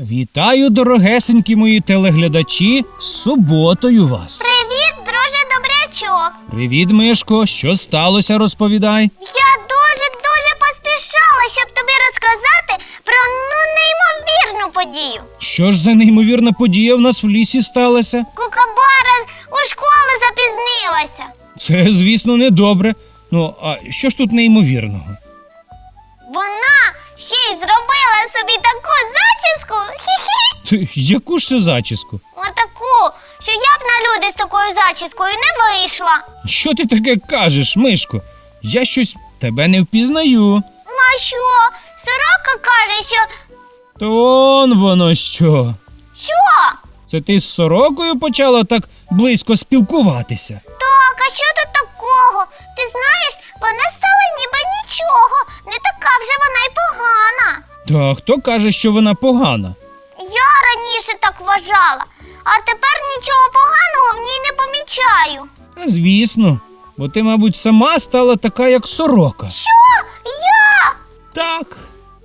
Вітаю, дорогесенькі мої телеглядачі, з суботою вас. Привіт, друже добрячок. Привіт, Мишко, що сталося, розповідай. Я дуже дуже поспішала, щоб тобі розказати про ну неймовірну подію. Що ж за неймовірна подія в нас в лісі сталася? Кукабара у школу запізнилася. Це, звісно, недобре. Ну, а що ж тут неймовірного? Вона ще й зробила собі таку зачіску. Хі-хі. Яку ще зачіску? Отаку, що я б на люди з такою зачіскою не вийшла. Що ти таке кажеш, Мишко? Я щось тебе не впізнаю. А що? Сорока каже, що. То он воно що. Що? Це ти з сорокою почала так близько спілкуватися. Так, а що тут такого? Ти знаєш, вона стала ніби нічого. Не така вже вона й погана. Та хто каже, що вона погана? Я раніше так вважала, а тепер нічого поганого в ній не помічаю. Та звісно, бо ти, мабуть, сама стала така, як сорока. Що? Я? Так.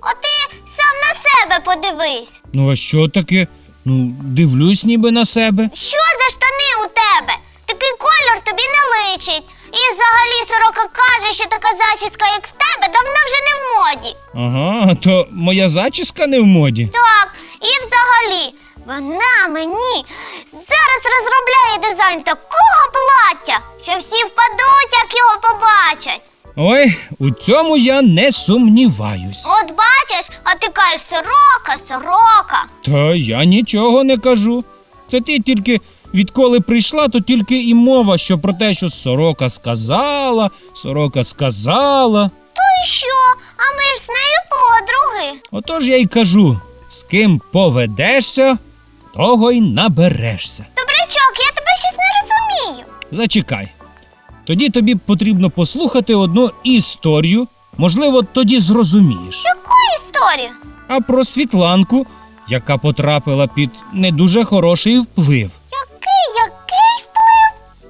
О ти сам на себе подивись. Ну а що таке? Ну, дивлюсь ніби на себе. Що І взагалі сорока каже, що така зачіска, як в тебе, давно вже не в моді. Ага, то моя зачіска не в моді. Так, і взагалі, вона мені зараз розробляє дизайн такого плаття, що всі впадуть, як його побачать. Ой, у цьому я не сумніваюсь. От бачиш, а ти кажеш сорока, сорока. Та я нічого не кажу. Це ти тільки відколи прийшла, то тільки і мова, що про те, що сорока сказала, сорока сказала. То й що? А ми ж з нею подруги. Отож я й кажу: з ким поведешся, того й наберешся. Добрячок, я тебе щось не розумію. Зачекай. Тоді тобі потрібно послухати одну історію, можливо, тоді зрозумієш. Яку історію? А про Світланку, яка потрапила під не дуже хороший вплив?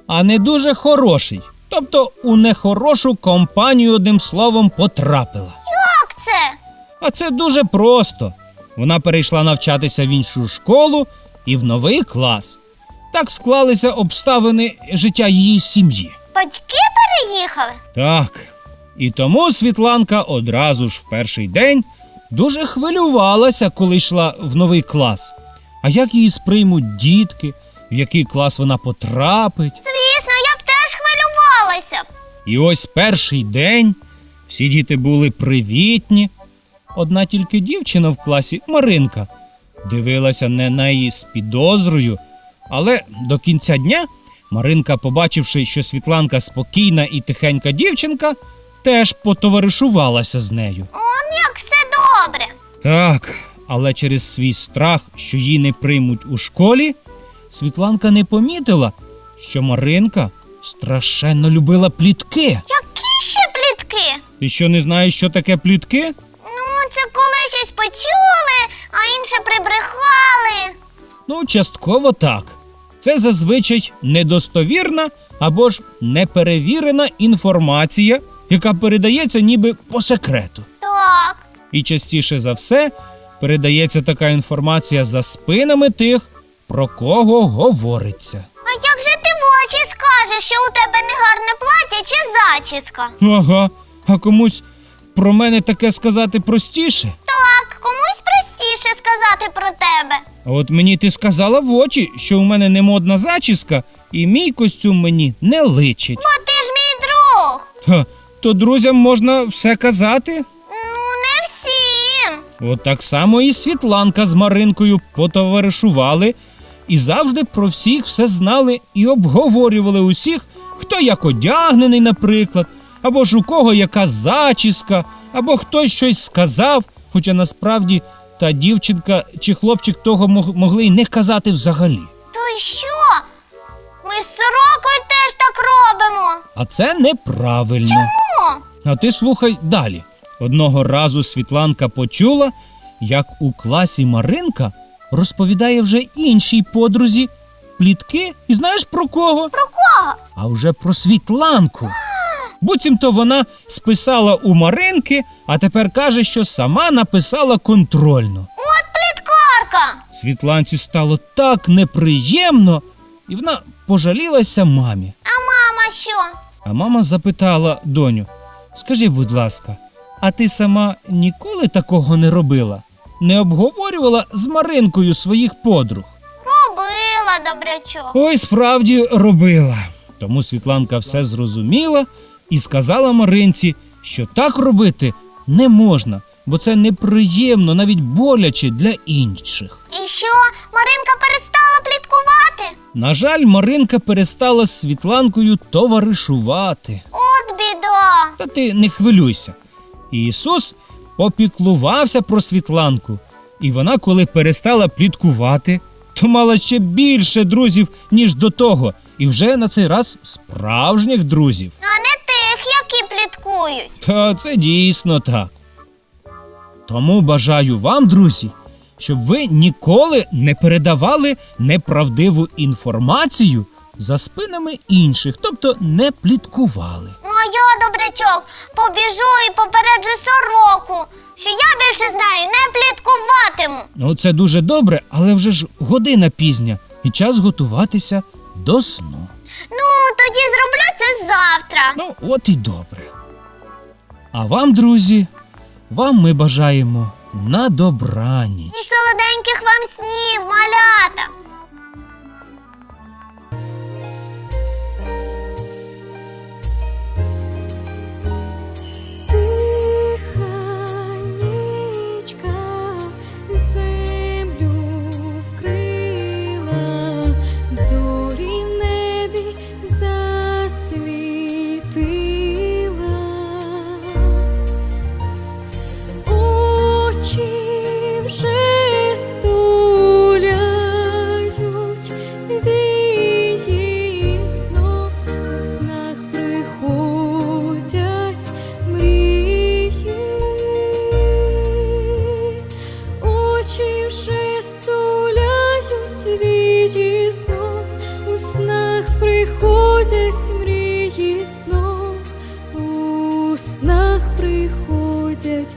А не дуже хороший. Тобто у нехорошу компанію одним словом потрапила. Як це? А це дуже просто. Вона перейшла навчатися в іншу школу і в новий клас. Так склалися обставини життя її сім'ї. Батьки переїхали? Так. І тому Світланка одразу ж в перший день дуже хвилювалася, коли йшла в новий клас. А як її сприймуть дітки, в який клас вона потрапить? І ось перший день всі діти були привітні. Одна тільки дівчина в класі Маринка дивилася на неї з підозрою, але до кінця дня Маринка, побачивши, що Світланка спокійна і тихенька дівчинка, теж потоваришувалася з нею. Он як все добре. Так, але через свій страх, що її не приймуть у школі, Світланка не помітила, що Маринка страшенно любила плітки. Які ще плітки? Ти що не знаєш, що таке плітки? Ну, це коли щось почули, а інше прибрехали. Ну, частково так. Це зазвичай недостовірна або ж неперевірена інформація, яка передається ніби по секрету. Так. І частіше за все передається така інформація за спинами тих, про кого говориться. А як же що у тебе негарне плаття чи зачіска? Ага, а комусь про мене таке сказати простіше. Так, комусь простіше сказати про тебе. А от мені ти сказала в очі, що у мене не модна зачіска, і мій костюм мені не личить. Бо ти ж мій друг. Ха, то друзям можна все казати. Ну, не всім. От так само і Світланка з Маринкою потоваришували і завжди про всіх все знали і обговорювали усіх, хто як одягнений, наприклад, або ж у кого яка зачіска, або хтось щось сказав, хоча насправді та дівчинка чи хлопчик того могли й не казати взагалі. То що? Ми з сорокою теж так робимо. А це неправильно. Чому? А ти слухай далі. Одного разу Світланка почула, як у класі Маринка розповідає вже іншій подрузі плітки, і знаєш про кого? Про кого? А вже про Світланку. Буцімто вона списала у Маринки, а тепер каже, що сама написала контрольну. От пліткарка. Світланці стало так неприємно, і вона пожалілася мамі. А мама що? А мама запитала доню: Скажи, будь ласка, а ти сама ніколи такого не робила? Не обговорювала з Маринкою своїх подруг? Робила добрячок. Ой, справді робила. Тому Світланка все зрозуміла і сказала Маринці, що так робити не можна, бо це неприємно, навіть боляче для інших. І що, Маринка перестала пліткувати? На жаль, Маринка перестала з Світланкою товаришувати. От біда. Та ти не хвилюйся. Ісус попіклувався про Світланку, і вона, коли перестала пліткувати, то мала ще більше друзів, ніж до того, і вже на цей раз справжніх друзів. А не тих, які пліткують. Та це дійсно так. Тому бажаю вам, друзі, щоб ви ніколи не передавали неправдиву інформацію за спинами інших, тобто не пліткували. А я, добрячок, побіжу і попереджу сороку, що я більше з нею не пліткуватиму. Ну, це дуже добре, але вже ж година пізня, і час готуватися до сну. Ну, тоді зроблю це завтра. Ну, от і добре. А вам, друзі, вам ми бажаємо на добраніч. І солоденьких вам снів, малята. снах приходять.